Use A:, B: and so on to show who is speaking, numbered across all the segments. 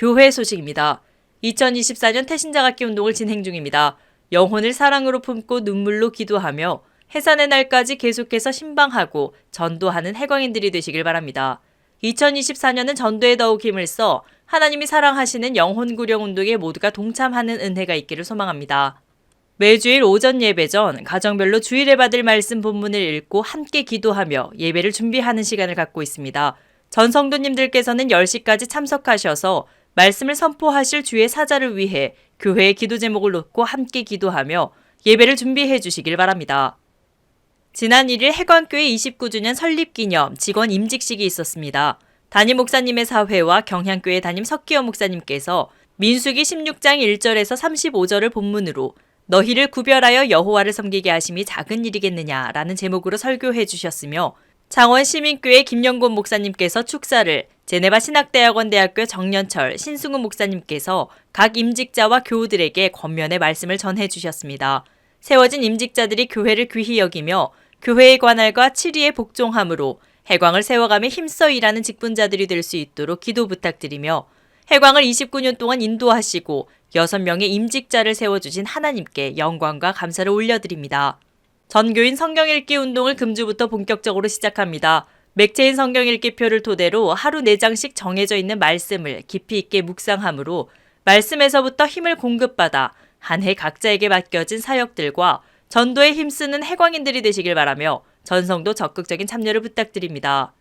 A: 교회 소식입니다. 2024년 태신자각기 운동을 진행 중입니다. 영혼을 사랑으로 품고 눈물로 기도하며 해산의 날까지 계속해서 신방하고 전도하는 해광인들이 되시길 바랍니다. 2024년은 전도에 더욱 힘을 써 하나님이 사랑하시는 영혼 구령 운동에 모두가 동참하는 은혜가 있기를 소망합니다. 매주일 오전 예배 전 가정별로 주일에 받을 말씀 본문을 읽고 함께 기도하며 예배를 준비하는 시간을 갖고 있습니다. 전 성도님들께서는 10시까지 참석하셔서 말씀을 선포하실 주의 사자를 위해 교회의 기도 제목을 놓고 함께 기도하며 예배를 준비해 주시길 바랍니다. 지난 1일 해관교회 29주년 설립 기념 직원 임직식이 있었습니다. 담임 목사님의 사회와 경향교회 담임 석기현 목사님께서 민수기 16장 1절에서 35절을 본문으로 너희를 구별하여 여호와를 섬기게 하심이 작은 일이겠느냐라는 제목으로 설교해 주셨으며 창원 시민교회 김영곤 목사님께서 축사를 제네바 신학대학원 대학교 정년철 신승우 목사님께서 각 임직자와 교우들에게 권면의 말씀을 전해 주셨습니다. 세워진 임직자들이 교회를 귀히 여기며 교회의 관할과 치리에 복종함으로 해광을 세워가며 힘써 일하는 직분자들이 될 수 있도록 기도 부탁드리며 해광을 29년 동안 인도하시고 6명의 임직자를 세워주신 하나님께 영광과 감사를 올려드립니다. 전교인 성경 읽기 운동을 금주부터 본격적으로 시작합니다. 맥체인 성경 읽기표를 토대로 하루 4장씩 정해져 있는 말씀을 깊이 있게 묵상함으로 말씀에서부터 힘을 공급받아 한 해 각자에게 맡겨진 사역들과 전도에 힘쓰는 해광인들이 되시길 바라며 전성도 적극적인 참여를 부탁드립니다.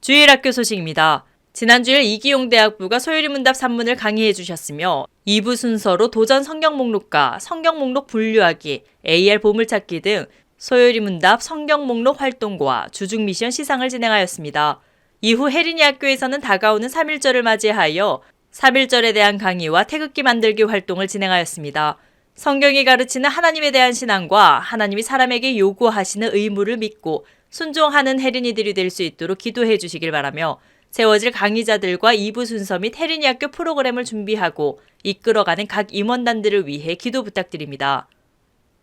A: 주일 학교 소식입니다. 지난 주일 이기용 대학부가 소요리 문답 3문을 강의해 주셨으며 2부 순서로 도전 성경 목록과 성경 목록 분류하기, AR 보물찾기 등 소요리 문답 성경 목록 활동과 주중 미션 시상을 진행하였습니다. 이후 혜린이 학교에서는 다가오는 3일절을 맞이하여 3일절에 대한 강의와 태극기 만들기 활동을 진행하였습니다. 성경이 가르치는 하나님에 대한 신앙과 하나님이 사람에게 요구하시는 의무를 믿고 순종하는 혜린이들이 될 수 있도록 기도해 주시길 바라며 세워질 강의자들과 2부 순서 및 혜린이 학교 프로그램을 준비하고 이끌어가는 각 임원단들을 위해 기도 부탁드립니다.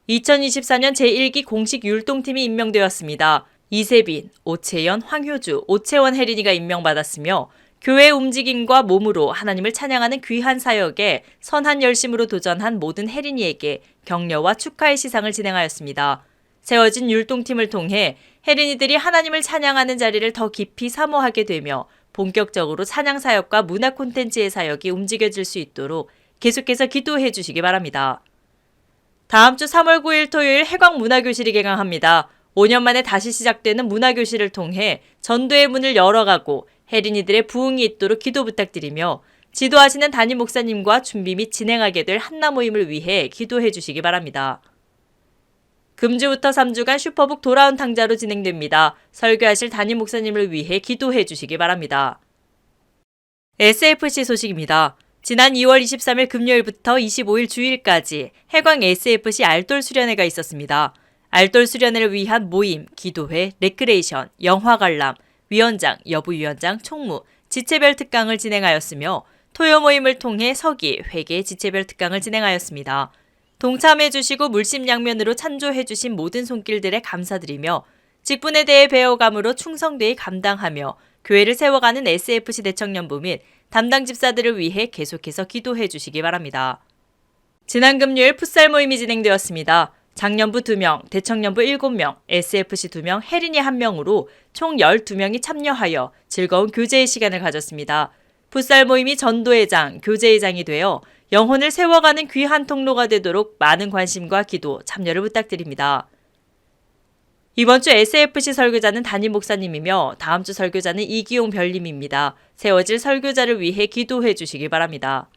A: 2024년 제1기 공식 율동팀이 임명되었습니다. 이세빈, 오채연, 황효주, 오채원 혜린이가 임명받았으며 교회 움직임과 몸으로 하나님을 찬양하는 귀한 사역에 선한 열심으로 도전한 모든 혜린이에게 격려와 축하의 시상을 진행하였습니다. 세워진 율동팀을 통해 혜린이들이 하나님을 찬양하는 자리를 더 깊이 사모하게 되며 본격적으로 찬양 사역과 문화 콘텐츠의 사역이 움직여질 수 있도록 계속해서 기도해 주시기 바랍니다. 다음 주 3월 9일 토요일 해광 문화교실이 개강합니다. 5년 만에 다시 시작되는 문화교실을 통해 전도의 문을 열어가고 혜린이들의 부흥이 있도록 기도 부탁드리며 지도하시는 담임 목사님과 준비 및 진행하게 될 한나 모임을 위해 기도해 주시기 바랍니다. 금주부터 3주간 슈퍼북 돌아온 탕자로 진행됩니다. 설교하실 담임 목사님을 위해 기도해 주시기 바랍니다. SFC 소식입니다. 지난 2월 23일 금요일부터 25일 주일까지 해광 SFC 알돌 수련회가 있었습니다. 알돌 수련회를 위한 모임, 기도회, 레크레이션, 영화 관람, 위원장, 여부위원장, 총무, 지체별 특강을 진행하였으며 토요 모임을 통해 서기, 회계, 지체별 특강을 진행하였습니다. 동참해 주시고 물심양면으로 찬조해 주신 모든 손길들에 감사드리며 직분에 대해 배워감으로 충성되이 감당하며 교회를 세워가는 SFC 대청년부 및 담당 집사들을 위해 계속해서 기도해 주시기 바랍니다. 지난 금요일 풋살 모임이 진행되었습니다. 장년부 2명, 대청년부 7명, SFC 2명, 혜린이 1명으로 총 12명이 참여하여 즐거운 교제의 시간을 가졌습니다. 풋살 모임이 전도의 장, 교제의 장이 되어 영혼을 세워가는 귀한 통로가 되도록 많은 관심과 기도, 참여를 부탁드립니다. 이번 주 SFC 설교자는 담임 목사님이며 다음 주 설교자는 이기용 별님입니다. 세워질 설교자를 위해 기도해 주시기 바랍니다.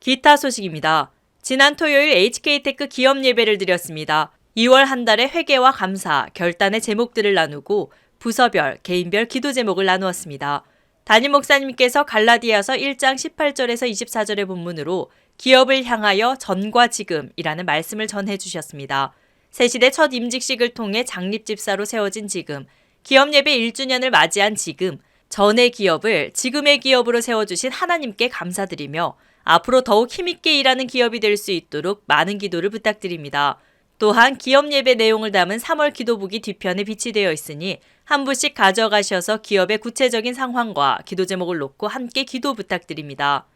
A: 기타 소식입니다. 지난 토요일 HK테크 기업 예배를 드렸습니다. 2월 한 달의 회개와 감사, 결단의 제목들을 나누고 부서별, 개인별 기도 제목을 나누었습니다. 담임 목사님께서 갈라디아서 1장 18절에서 24절의 본문으로 기업을 향하여 전과 지금이라는 말씀을 전해 주셨습니다. 새시대 첫 임직식을 통해 장립집사로 세워진 지금, 기업 예배 1주년을 맞이한 지금, 전의 기업을 지금의 기업으로 세워주신 하나님께 감사드리며 앞으로 더욱 힘있게 일하는 기업이 될 수 있도록 많은 기도를 부탁드립니다. 또한 기업 예배 내용을 담은 3월 기도북이 뒤편에 비치되어 있으니 한 부씩 가져가셔서 기업의 구체적인 상황과 기도 제목을 놓고 함께 기도 부탁드립니다.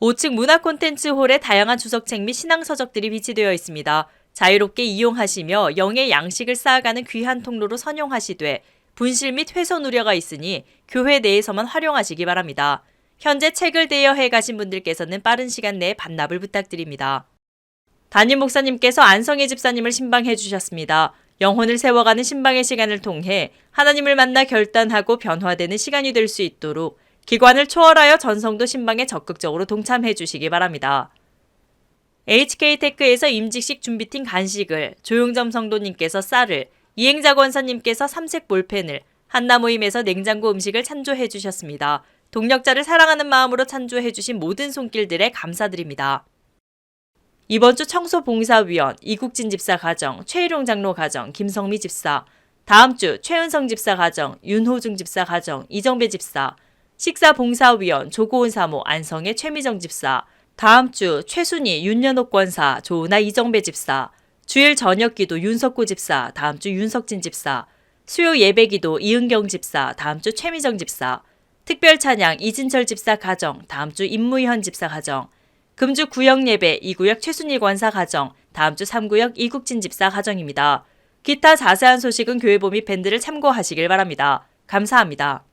A: 5층 문화 콘텐츠 홀에 다양한 주석책 및 신앙 서적들이 비치되어 있습니다. 자유롭게 이용하시며 영의 양식을 쌓아가는 귀한 통로로 선용하시되 분실 및 훼손 우려가 있으니 교회 내에서만 활용하시기 바랍니다. 현재 책을 대여해 가신 분들께서는 빠른 시간 내에 반납을 부탁드립니다. 담임 목사님께서 안성혜 집사님을 신방해 주셨습니다. 영혼을 세워가는 신방의 시간을 통해 하나님을 만나 결단하고 변화되는 시간이 될 수 있도록 기관을 초월하여 전성도 신방에 적극적으로 동참해 주시기 바랍니다. HK테크에서 임직식 준비팀 간식을, 조용점 성도님께서 쌀을, 이행자 권사님께서 삼색 볼펜을, 한나 모임에서 냉장고 음식을 찬조해 주셨습니다. 동력자를 사랑하는 마음으로 찬조해 주신 모든 손길들에 감사드립니다. 이번 주 청소봉사위원 이국진 집사 가정, 최일용 장로 가정, 김성미 집사, 다음 주 최은성 집사 가정, 윤호중 집사 가정, 이정배 집사, 식사봉사위원 조고은 사모, 안성의 최미정 집사, 다음 주 최순희, 윤연옥 권사, 조은아 이정배 집사, 주일 저녁 기도 윤석구 집사, 다음 주 윤석진 집사, 수요 예배 기도 이은경 집사, 다음 주 최미정 집사, 특별 찬양 이진철 집사 가정, 다음 주 임무현 집사 가정, 금주 구역 예배 2구역 최순일 권사 가정, 다음 주 3구역 이국진 집사 가정입니다. 기타 자세한 소식은 교회보미 밴드를 참고하시길 바랍니다. 감사합니다.